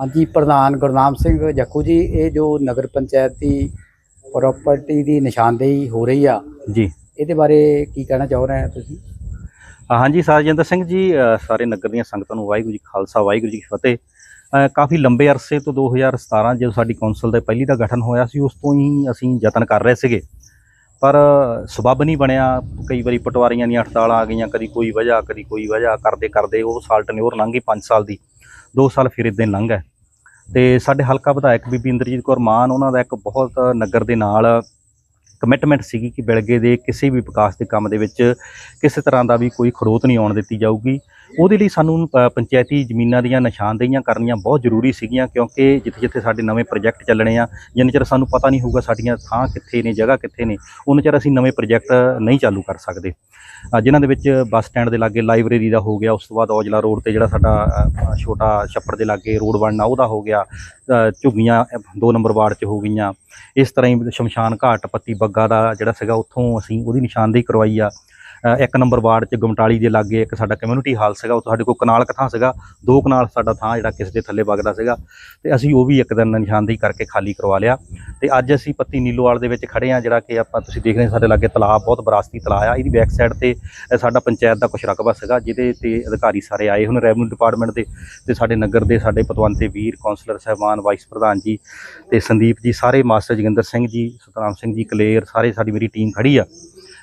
ਹਾਂਜੀ ਪ੍ਰਧਾਨ ਗੁਰਨਾਮ ਸਿੰਘ ਜੱਖੂ ਜੀ ਇਹ ਜੋ ਨਗਰ ਪੰਚਾਇਤ ਦੀ ਪ੍ਰਾਪਰਟੀ ਦੀ ਨਿਸ਼ਾਨਦੇਹੀ ਹੋ ਰਹੀ ਆ ਜੀ। ਇਹਦੇ ਬਾਰੇ ਕੀ ਕਹਿਣਾ ਚਾਹ ਰਹੇ ਹੋ ਤੁਸੀਂ? ਹਾਂਜੀ ਸਰਜਿੰਦਰ ਸਿੰਘ ਜੀ ਸਾਰੇ ਨਗਰ ਦੀਆਂ ਸੰਗਤਾਂ ਨੂੰ ਵਾਹਿਗੁਰੂ ਜੀ ਖਾਲਸਾ ਵਾਹਿਗੁਰੂ ਜੀ ਕੀ ਫਤਿਹ। ਕਾਫੀ ਲੰਬੇ ਅਰਸੇ ਤੋਂ 2017 ਜਦੋਂ ਸਾਡੀ ਕੌਂਸਲ ਦਾ ਪਹਿਲੀ ਦਾ ਗਠਨ ਹੋਇਆ ਸੀ ਉਸ ਤੋਂ ਹੀ ਅਸੀਂ ਯਤਨ ਕਰ ਰਹੇ ਸੀਗੇ। ਪਰ ਸਬੱਬ ਨਹੀਂ ਬਣਿਆ ਕਈ ਵਾਰੀ ਪਟਵਾਰੀਆਂ ਦੀਆਂ ਹੜਤਾਲਾਂ ਆ ਗਈਆਂ ਕਦੀ ਕੋਈ ਵਜ੍ਹਾ ਕਦੀ ਕੋਈ ਵਜ੍ਹਾ ਕਰਦੇ ਕਰਦੇ ਉਹ ਸਾਲ ਟਨਿਓਰ ਲੰਘ ਗਈ 5 ਸਾਲ ਦੀ। 2 ਸਾਲ ਫਿਰ ਇਦਾਂ ਲੰਘ ਗਏ। ਤੇ ਸਾਡੇ ਹਲਕਾ ਵਿਧਾਇਕ ਬੀਬੀ ਇੰਦਰਜੀਤ ਕੌਰ ਮਾਨ, ਉਹਨਾਂ ਦਾ ਇੱਕ ਬਹੁਤ ਨਗਰ ਦੇ ਨਾਲ ਕਮਿਟਮੈਂਟ ਸੀਗੀ ਕਿ ਬਿਲਗੇ ਦੇ ਕਿਸੇ ਵੀ ਵਿਕਾਸ ਦੇ ਕੰਮ ਦੇ ਵਿੱਚ ਕਿਸੇ ਤਰ੍ਹਾਂ ਦਾ ਵੀ ਕੋਈ ਖੜੋਤ ਨਹੀਂ ਆਉਣ ਦਿੱਤੀ ਜਾਊਗੀ। ਉਹਦੇ ਲਈ ਸਾਨੂੰ ਪੰਚਾਇਤੀ ਜ਼ਮੀਨਾਂ ਦੀਆਂ ਨਿਸ਼ਾਨਦੇਹੀਆਂ ਕਰਨੀਆਂ ਬਹੁਤ ਜ਼ਰੂਰੀ ਸੀਗੀਆਂ ਕਿਉਂਕਿ ਜਿੱਥੇ ਜਿੱਥੇ ਸਾਡੇ ਨਵੇਂ ਪ੍ਰੋਜੈਕਟ ਚੱਲਣੇ ਆ ਜਿੰਨੇ ਚਿਰ ਸਾਨੂੰ ਪਤਾ ਨਹੀਂ ਹੋਊਗਾ ਸਾਡੀਆਂ ਥਾਂ ਕਿੱਥੇ ਨੇ ਜਗ੍ਹਾ ਕਿੱਥੇ ਨੇ ਉਨੇ ਚਿਰ ਅਸੀਂ ਨਵੇਂ ਪ੍ਰੋਜੈਕਟ ਨਹੀਂ ਚਾਲੂ ਕਰ ਸਕਦੇ। ਅ, ਜਿਨ੍ਹਾਂ ਦੇ ਵਿੱਚ ਬੱਸ ਸਟੈਂਡ ਦੇ ਲਾਗੇ ਲਾਇਬ੍ਰੇਰੀ ਦਾ ਹੋ ਗਿਆ ਉਸ ਤੋਂ ਬਾਅਦ ਔਜਲਾ ਰੋਡ ਤੇ ਜਿਹੜਾ ਸਾਡਾ ਛੋਟਾ ਛੱਪੜ ਦੇ ਲਾਗੇ ਰੋਡ ਬਣਨਾ ਉਹਦਾ ਹੋ ਗਿਆ। ਝੁੱਗੀਆਂ 2 ਨੰਬਰ ਵਾਰਡ 'ਚ ਹੋ ਗਈਆਂ। ਇਸ ਤਰ੍ਹਾਂ ਹੀ ਸ਼ਮਸ਼ਾਨ ਘਾਟ ਪੱਤੀ ਬੱਗਾ ਦਾ ਜਿਹੜਾ ਸੀਗਾ ਉੱਥੋਂ ਅਸੀਂ ਉਹਦੀ ਨਿਸ਼ਾਨਦੇਹੀ ਕਰਵਾਈ ਆ। ਇੱਕ ਨੰਬਰ ਵਾਰਡ 'ਚ ਗਮਟਾਲੀ ਦੇ ਲਾਗੇ ਇੱਕ ਸਾਡਾ ਕਮਿਊਨਿਟੀ ਹਾਲ ਸੀਗਾ ਉਹ ਸਾਡੇ ਕੋਲ ਕਨਾਲ ਕਥਾਂ ਸੀਗਾ, ਦੋ ਕਨਾਲ ਸਾਡਾ ਥਾਂ ਜਿਹੜਾ ਕਿਸੇ ਦੇ ਥੱਲੇ ਵਗਦਾ ਸੀਗਾ, ਤੇ ਅਸੀਂ ਉਹ ਵੀ ਇੱਕ ਦਿਨ ਨਿਸ਼ਾਨਦੇਹੀ ਕਰਕੇ ਖਾਲੀ ਕਰਵਾ ਲਿਆ। ਤੇ ਅੱਜ ਅਸੀਂ ਪੱਤੀ ਨੀਲੋਵਾਲ ਦੇ ਵਿੱਚ ਖੜੇ ਆ ਜਿਹੜਾ ਕਿ ਆਪਾਂ ਤੁਸੀਂ ਦੇਖ ਰਹੇ ਸਾਡੇ ਲਾਗੇ ਤਲਾਬ, ਬਹੁਤ ਵਿਰਾਸਤੀ ਤਲਾਬ ਆ, ਇਹਦੀ ਬੈਕ ਸਾਈਡ ਤੇ ਸਾਡਾ ਪੰਚਾਇਤ ਦਾ ਕੁਛ ਰਕਬਾ ਸੀਗਾ, ਜਿਹਦੇ ਤੇ ਅਧਿਕਾਰੀ ਸਾਰੇ ਆਏ ਹੁਣ ਰੈਵਨਿਊ ਡਿਪਾਰਟਮੈਂਟ ਦੇ, ਤੇ ਸਾਡੇ ਨਗਰ ਦੇ ਸਾਡੇ ਪਤਵੰਤੇ ਵੀਰ ਕੌਂਸਲਰ ਸਾਹਿਬਾਨ ਵਾਈਸ ਪ੍ਰਧਾਨ ਜੀ, ਤੇ ਸੰਦੀਪ ਜੀ, ਸਾਰੇ ਮਾਸਟਰ ਜੋਗਿੰਦਰ ਸਿੰਘ ਜੀ, ਸਤਨਾਮ ਸਿੰਘ ਜੀ, ਕਲੇਰ, ਸਾਰੇ ਸਾਡੀ ਮੇਰੀ ਟੀਮ ਖੜੀ ਆ।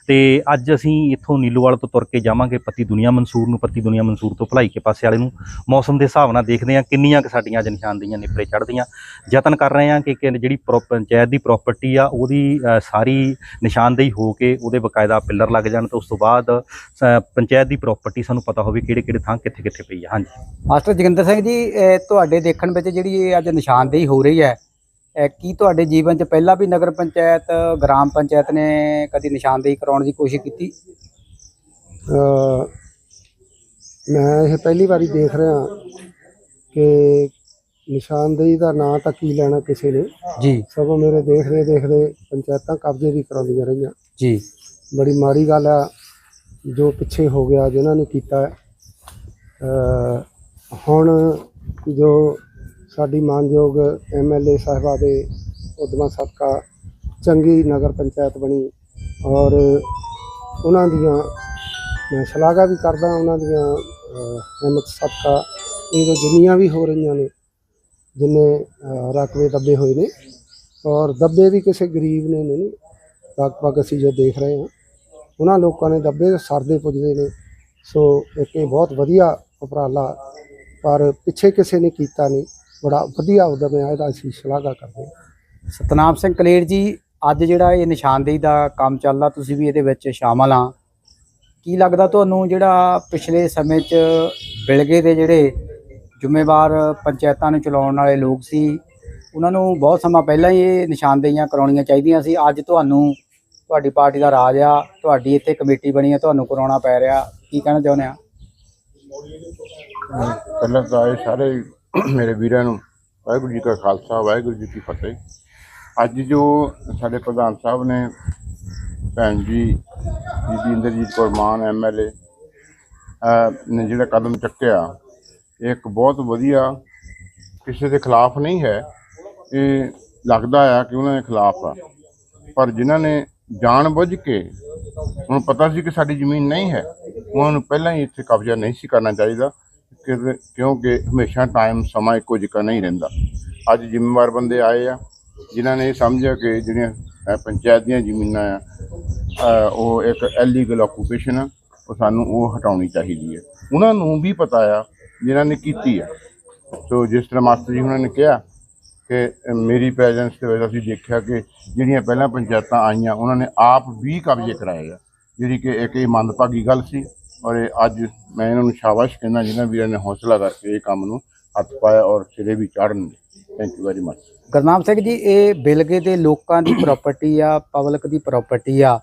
ਤੇ ਅੱਜ ਅਸੀਂ ਇੱਥੋਂ ਨੀਲੋਵਾਲ ਤੋਂ ਤੁਰ ਕੇ ਜਾਵਾਂਗੇ ਪੱਤੀ ਦੁਨੀਆ ਮਨਸੂਰ ਨੂੰ ਪੱਤੀ ਦੁਨੀਆ ਮਨਸੂਰ ਤੋਂ ਭਲਾਈ ਕੇ ਪਾਸੇ ਵਾਲੇ ਨੂੰ। ਮੌਸਮ ਦੇ ਹਿਸਾਬ ਨਾਲ ਦੇਖਦੇ ਹਾਂ ਕਿੰਨੀਆਂ ਕੁ ਸਾਡੀਆਂ ਅੱਜ ਨਿਸ਼ਾਨਦੀਆਂ ਨਿਪਰੇ ਚੜ੍ਹਦੀਆਂ। ਯਤਨ ਕਰ ਰਹੇ ਹਾਂ ਕਿ ਕਿ ਜਿਹੜੀ ਪ੍ਰੋ- ਪੰਚਾਇਤ ਦੀ ਪ੍ਰਾਪਰਟੀ ਆ ਉਹਦੀ ਸਾਰੀ ਨਿਸ਼ਾਨਦੇਹੀ ਹੋ ਕੇ ਉਹਦੇ ਬਕਾਇਦਾ ਪਿੱਲਰ ਲੱਗ ਜਾਣ ਤੇ ਉਸ ਤੋਂ ਬਾਅਦ ਅ, ਪੰਚਾਇਤ ਦੀ ਪ੍ਰਾਪਰਟੀ ਸਾਨੂੰ ਪਤਾ ਹੋਵੇ ਕਿਹੜੇ ਕਿਹੜੇ ਥਾਂ ਕਿੱਥੇ ਕਿੱਥੇ ਪਈ ਆ। ਹਾਂਜੀ। ਮਾਸਟਰ ਜੋਗਿੰਦਰ ਸਿੰਘ ਜੀ ਤੁਹਾਡੇ ਦੇਖਣ ਵਿੱਚ ਜਿਹੜੀ ਇਹ ਅੱਜ ਨਿਸ਼ਾਨਦੇਹੀ ਹੋ ਰਹੀ ਹੈ ਕੀ ਤੁਹਾਡੇ ਜੀਵਨ 'ਚ ਪਹਿਲਾਂ ਵੀ ਨਗਰ ਪੰਚਾਇਤ ਗ੍ਰਾਮ ਪੰਚਾਇਤ ਨੇ ਕਦੀ ਨਿਸ਼ਾਨਦੇਹੀ ਕਰਾਉਣ ਦੀ ਕੋਸ਼ਿਸ਼ ਕੀਤੀ? ਮੈਂ ਇਹ ਪਹਿਲੀ ਵਾਰੀ ਦੇਖ ਰਿਹਾ ਕਿ ਨਿਸ਼ਾਨਦੇਹੀ ਦਾ ਨਾਂ ਤਾਂ ਕੀ ਲੈਣਾ ਕਿਸੇ ਨੇ। ਜੀ। ਸਗੋਂ ਮੇਰੇ ਦੇਖਦੇ ਦੇਖਦੇ ਪੰਚਾਇਤਾਂ ਕਬਜ਼ੇ ਵੀ ਕਰਾਉਂਦੀਆਂ ਰਹੀਆਂ। ਜੀ। ਬੜੀ ਮਾੜੀ ਗੱਲ ਆ ਜੋ ਪਿੱਛੇ ਹੋ ਗਿਆ ਜਿਨ੍ਹਾਂ ਨੇ ਕੀਤਾ। ਹੁਣ ਜੋ ਸਾਡੀ ਮਾਨਯੋਗ ਐਮਐਲਏ ਸਾਹਿਬਾ ਦੇ ਉਦਮਾਂ ਸਦਕਾ ਚੰਗੀ ਨਗਰ ਪੰਚਾਇਤ ਬਣੀ ਔਰ ਉਹਨਾਂ ਦੀਆਂ ਮੈਂ ਸ਼ਲਾਘਾ ਵੀ ਕਰਦਾ ਉਹਨਾਂ ਦੀਆਂ ਹਿੰਮਤ ਸਦਕਾ ਇਹ ਜੋ ਜਿੰਨੀਆਂ ਵੀ ਹੋ ਰਹੀਆਂ ਨੇ ਜਿੰਨੇ ਅ, ਰਕਬੇ ਦੱਬੇ ਹੋਏ ਨੇ ਔਰ ਦੱਬੇ ਵੀ ਕਿਸੇ ਗਰੀਬ ਨੇ ਨਹੀਂ ਲਗਭਗ ਅਸੀਂ ਜੋ ਦੇਖ ਰਹੇ ਹਾਂ ਉਹਨਾਂ ਲੋਕਾਂ ਨੇ ਦੱਬੇ ਸਰਦੇ ਪੁੱਜਦੇ ਨੇ ਸੋ ਇੱਕ ਇਹ ਬਹੁਤ ਵਧੀਆ ਉਪਰਾਲਾ ਪਰ ਪਿੱਛੇ ਕਿਸੇ ਨੇ ਕੀਤਾ ਨਹੀਂ। ਬੜਾ ਵਧੀਆ ਉਦਮ ਹੈ ਇਹਦਾ ਅਸੀਂ ਸ਼ਲਾਘਾ ਕਰਦੇ ਹਾਂ। ਸਤਨਾਮ ਸਿੰਘ ਕਲੇਰ ਜੀ ਅੱਜ ਜਿਹੜਾ ਇਹ ਨਿਸ਼ਾਨਦੇਹੀ ਦਾ ਕੰਮ ਚੱਲਦਾ ਤੁਸੀਂ ਵੀ ਇਹਦੇ ਵਿੱਚ ਸ਼ਾਮਲ ਆ ਕੀ ਲੱਗਦਾ ਤੁਹਾਨੂੰ ਜਿਹੜਾ ਪਿਛਲੇ ਸਮੇਂ 'ਚ ਬਿਲਗੇ ਦੇ ਜਿਹੜੇ ਜ਼ਿੰਮੇਵਾਰ ਪੰਚਾਇਤਾਂ ਨੂੰ ਚਲਾਉਣ ਵਾਲੇ ਲੋਕ ਸੀ ਉਹਨਾਂ ਨੂੰ ਬਹੁਤ ਸਮਾਂ ਪਹਿਲਾਂ ਹੀ ਇਹ ਨਿਸ਼ਾਨਦੇਹੀਆਂ ਕਰਾਉਣੀਆਂ ਚਾਹੀਦੀਆਂ ਸੀ। ਅੱਜ ਤੁਹਾਨੂੰ ਤੁਹਾਡੀ ਪਾਰਟੀ ਦਾ ਰਾਜ ਆ ਤੁਹਾਡੀ ਇੱਥੇ ਕਮੇਟੀ ਬਣੀ ਆ ਤੁਹਾਨੂੰ ਕਰਾਉਣਾ ਪੈ ਰਿਹਾ। ਕੀ ਕਹਿਣਾ ਚਾਹੁੰਦੇ ਆ? ਪਹਿਲਾਂ ਤਾਂ ਇਹ ਸਾਰੇ ਮੇਰੇ ਵੀਰਾਂ ਨੂੰ, ਵਾਹਿਗੁਰੂ ਜੀ ਕਾ ਖਾਲਸਾ, ਵਾਹਿਗੁਰੂ ਜੀ ਕੀ ਫਤਿਹ। ਅੱਜ ਜੋ ਸਾਡੇ ਪ੍ਰਧਾਨ ਸਾਹਿਬ ਨੇ ਭੈਣ ਜੀ ਬੀਬੀ ਇੰਦਰਜੀਤ ਕੌਰ ਮਾਨ ਐਮਐਲਏ ਨੇ ਜਿਹੜਾ ਕਦਮ ਚੱਕਿਆ, ਇਹ ਇੱਕ ਬਹੁਤ ਵਧੀਆ ਕਿਸੇ ਦੇ ਖਿਲਾਫ ਨਹੀਂ ਹੈ। ਇਹ ਲੱਗਦਾ ਆ ਕਿ ਉਹਨਾਂ ਦੇ ਖਿਲਾਫ ਆ। ਪਰ ਜਿਨ੍ਹਾਂ ਨੇ ਜਾਣ ਬੁੱਝ ਕੇ ਹੁਣ ਪਤਾ ਸੀ ਕਿ ਸਾਡੀ ਜ਼ਮੀਨ ਨਹੀਂ ਹੈ, ਉਹਨਾਂ ਨੂੰ ਪਹਿਲਾਂ ਹੀ ਇੱਥੇ ਕਬਜ਼ਾ ਨਹੀਂ ਸੀ ਕਰਨਾ ਚਾਹੀਦਾ। ਕਿਉਂਕਿ ਹਮੇਸ਼ਾ ਟਾਈਮ ਸਮਾਂ ਇੱਕੋ ਜਿਹਾ ਨਹੀਂ ਰਹਿੰਦਾ। ਅੱਜ ਜ਼ਿੰਮੇਵਾਰ ਬੰਦੇ ਆਏ ਆ, ਜਿਨ੍ਹਾਂ ਨੇ ਇਹ ਸਮਝਿਆ ਕਿ ਜਿਹੜੀਆਂ ਪੰਚਾਇਤ ਦੀਆਂ ਜ਼ਮੀਨਾਂ ਆ ਉਹ ਇੱਕ ਐਲੀਗਲ ਆਕੂਪੇਸ਼ਨ ਆ, ਉਹ ਸਾਨੂੰ ਉਹ ਹਟਾਉਣੀ ਚਾਹੀਦੀ ਹੈ ਉਹਨਾਂ ਨੂੰ ਵੀ ਪਤਾ ਆ, ਜਿਨ੍ਹਾਂ ਨੇ ਕੀਤੀ ਆ। ਸੋ ਜਿਸ ਤਰ੍ਹਾਂ ਮਾਸਟਰ ਜੀ ਉਹਨਾਂ ਨੇ ਕਿਹਾ ਕਿ ਮੇਰੀ ਪ੍ਰੈਜ਼ੈਂਸ ਦੇ ਵਿੱਚ ਅਸੀਂ ਦੇਖਿਆ ਕਿ ਜਿਹੜੀਆਂ ਪਹਿਲਾਂ ਪੰਚਾਇਤਾਂ ਆਈਆਂ, ਉਹਨਾਂ ਨੇ ਆਪ ਵੀ ਕਬਜ਼ੇ ਕਰਾਏ ਆ। ਜਿਹੜੀ ਕਿ ਇੱਕ ਇਹ ਮੰਦਭਾਗੀ ਗੱਲ ਸੀ। ਔਰ ਇਹ ਅੱਜ ਮੈਂ ਇਹਨਾਂ ਨੂੰ ਸ਼ਾਬਾਸ਼ ਕਹਿੰਦਾ ਜਿਨ੍ਹਾਂ ਵੀਰਾਂ ਨੇ ਹੌਸਲਾ ਕਰਕੇ ਇਹ ਕੰਮ ਨੂੰ ਹੱਥ ਪਾਇਆ ਔਰ ਸਿਰੇ ਵੀ ਚੜ੍ਹਨ thank you very much Gurnam Singh ji, ਇਹ ਬਿਲਗੇ ਦੇ ਲੋਕਾਂ ਦੀ ਪ੍ਰਾਪਰਟੀ ਆ ਪਬਲਿਕ ਦੀ ਪ੍ਰਾਪਰਟੀ ਆ।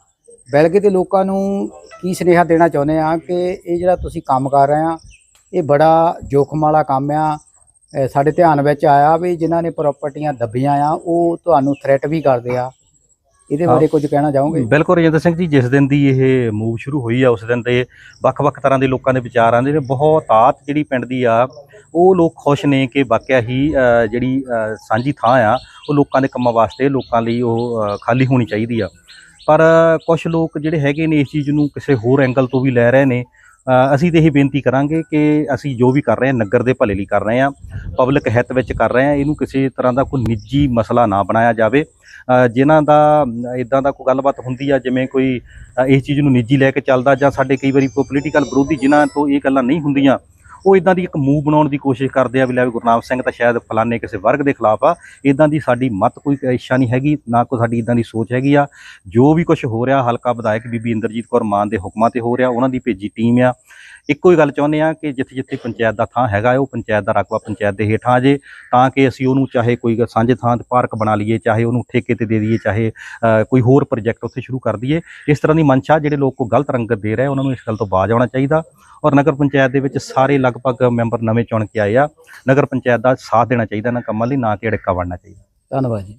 ਬਿਲਗੇ ਦੇ ਲੋਕਾਂ ਨੂੰ ਕੀ ਸੁਨੇਹਾ ਦੇਣਾ ਚਾਹੁੰਦੇ ਆ ਕਿ ਇਹ ਜਿਹੜਾ ਤੁਸੀਂ ਕੰਮ ਕਰ ਰਹੇ ਆ, ਇਹ ਬੜਾ ਜੋਖਮ ਵਾਲਾ ਕੰਮ ਆ। ਸਾਡੇ ਧਿਆਨ ਵਿੱਚ ਆਇਆ ਵੀ ਜਿਨ੍ਹਾਂ ਨੇ ਪ੍ਰਾਪਰਟੀਆਂ ਦੱਬੀਆਂ ਆ, ਉਹ ਤੁਹਾਨੂੰ ਥ੍ਰੈਟ ਵੀ ਕਰਦੇ ਆ। ਇਹਦੇ। ਬਾਰੇ ਕੁਝ ਕਹਿਣਾ ਚਾਹੋਗੇ? ਬਿਲਕੁਲ ਰਜਿੰਦਰ ਸਿੰਘ ਜੀ ਜਿਸ ਦਿਨ ਦੀ ਇਹ ਮੂਵ ਸ਼ੁਰੂ ਹੋਈ ਆ ਉਸ ਦਿਨ ਦੇ ਵੱਖ-ਵੱਖ ਤਰ੍ਹਾਂ ਦੇ ਲੋਕਾਂ ਦੇ ਵਿਚਾਰ ਆਉਂਦੇ ਨੇ। ਬਹੁਤ ਆਤ ਜਿਹੜੀ ਪਿੰਡ ਦੀ ਆ ਉਹ ਲੋਕ ਖੁਸ਼ ਨੇ ਕਿ ਵਾਕਿਆ ਹੀ ਜਿਹੜੀ ਸਾਂਝੀ ਥਾਂ ਆ ਉਹ ਲੋਕਾਂ ਦੇ ਕੰਮਾਂ ਵਾਸਤੇ ਲੋਕਾਂ ਲਈ ਉਹ ਖਾਲੀ ਹੋਣੀ ਚਾਹੀਦੀ ਆ। ਪਰ ਕੁਝ ਲੋਕ ਜਿਹੜੇ ਹੈਗੇ ਨੇ ਇਸ ਚੀਜ਼ ਨੂੰ ਕਿਸੇ ਹੋਰ ਐਂਗਲ ਤੋਂ ਵੀ ਲੈ ਰਹੇ ਨੇ ਅਸੀਂ ਤੇ ਇਹ ਬੇਨਤੀ ਕਰਾਂਗੇ ਕਿ ਅਸੀਂ ਜੋ ਵੀ ਕਰ ਰਹੇ ਹਾਂ ਨਗਰ ਦੇ ਭਲੇ ਲਈ ਕਰ ਰਹੇ ਹਾਂ ਪਬਲਿਕ ਹਿੱਤ ਵਿੱਚ ਕਰ ਰਹੇ ਹਾਂ ਇਹਨੂੰ ਕਿਸੇ ਤਰ੍ਹਾਂ ਦਾ ਕੋਈ ਨਿੱਜੀ ਮਸਲਾ ਨਾ ਬਣਾਇਆ ਜਾਵੇ। ਅ, ਜਿਨ੍ਹਾਂ ਦਾ ਇਦਾਂ ਦਾ ਕੋਈ ਗੱਲਬਾਤ ਹੁੰਦੀ ਆ ਜਿਵੇਂ ਕੋਈ ਇਸ ਚੀਜ਼ ਨੂੰ ਨਿੱਜੀ ਲੈ ਕੇ ਚੱਲਦਾ ਜਾਂ ਸਾਡੇ ਕਈ ਵਾਰੀ ਕੋਈ ਪੋਲੀਟੀਕਲ ਵਿਰੋਧੀ ਜਿਨ੍ਹਾਂ ਤੋਂ ਇਹ ਗੱਲਾਂ ਨਹੀਂ ਹੁੰਦੀਆਂ ਉਹ ਇਦਾਂ ਦੀ ਇੱਕ ਮੂਵ ਬਣਾਉਣ ਦੀ ਕੋਸ਼ਿਸ਼ ਕਰਦੇ ਆ ਵੀ ਲੈ ਵੀ ਗੁਰਨਾਮ ਸਿੰਘ ਤਾਂ ਸ਼ਾਇਦ ਫਲਾਣੇ ਕਿਸੇ ਵਰਗ ਦੇ ਖਿਲਾਫ ਆ। ਇਦਾਂ ਦੀ ਸਾਡੀ ਮਤ ਕੋਈ ਇੱਛਾ ਨਹੀਂ ਹੈਗੀ, ਨਾ ਕੋਈ ਸਾਡੀ ਇਦਾਂ ਦੀ ਸੋਚ ਹੈਗੀ ਆ। ਜੋ ਵੀ ਕੁਝ ਹੋ ਰਿਹਾ, ਹਲਕਾ ਵਿਧਾਇਕ ਬੀਬੀ ਇੰਦਰਜੀਤ ਕੌਰ ਮਾਨ ਦੇ ਹੁਕਮਾਂ ਤੇ ਹੋ ਰਿਹਾ, ਉਹਨਾਂ ਦੀ ਭੇਜੀ ਟੀਮ ਆ। ਇੱਕੋ ਹੀ ਗੱਲ ਚਾਹੁੰਦੇ ਆ ਕਿ ਜਿੱਥੇ ਜਿੱਥੇ ਪੰਚਾਇਤ ਦਾ ਥਾਂ ਹੈਗਾ ਉਹ ਪੰਚਾਇਤ ਦਾ ਰਕਬਾ ਪੰਚਾਇਤ ਦੇ ਹੇਠਾਂ ਆ ਜੇ, ਤਾਂ ਕਿ ਅਸੀਂ ਉਹਨੂੰ ਚਾਹੇ ਕੋਈ ਸਾਂਝੇ ਥਾਂ ਤੇ ਪਾਰਕ ਬਣਾ ਲਈਏ, ਚਾਹੇ ਉਹਨੂੰ ਠੇਕੇ ਤੇ ਦੇ ਦਈਏ, ਚਾਹੇ ਕੋਈ ਹੋਰ ਪ੍ਰੋਜੈਕਟ ਉੱਥੇ ਸ਼ੁਰੂ ਕਰ ਦਈਏ, ਇਸ ਤਰ੍ਹਾਂ ਦੀ ਮਨਸ਼ਾ ਜਿਹੜੇ ਲੋਕ ਕੋ ਗਲਤ ਰੰਗਤ ਦੇ ਰਹੇ ਉਹਨਾਂ ਨੂੰ ਇਸ ਗੱਲ ਤੋਂ ਬਾਜ਼ ਆਉਣਾ ਚਾਹੀਦਾ। ਔਰ ਨਗਰ ਪੰਚਾਇਤ ਦੇ ਵਿੱਚ ਸਾਰੇ ਲਗਭਗ ਮੈਂਬਰ ਨਵੇਂ ਚੁਣ ਕੇ ਆਏ ਆ। ਨਗਰ ਪੰਚਾਇਤ ਦਾ ਸਾਥ ਦੇਣਾ ਚਾਹੀਦਾ ਇਹਨਾਂ ਕੰਮਾਂ ਲਈ, ਨਾ ਕਿ ਅੜਿੱਕਾ ਬਣਨਾ ਚਾਹੀਦਾ। ਧੰਨਵਾਦ ਜੀ।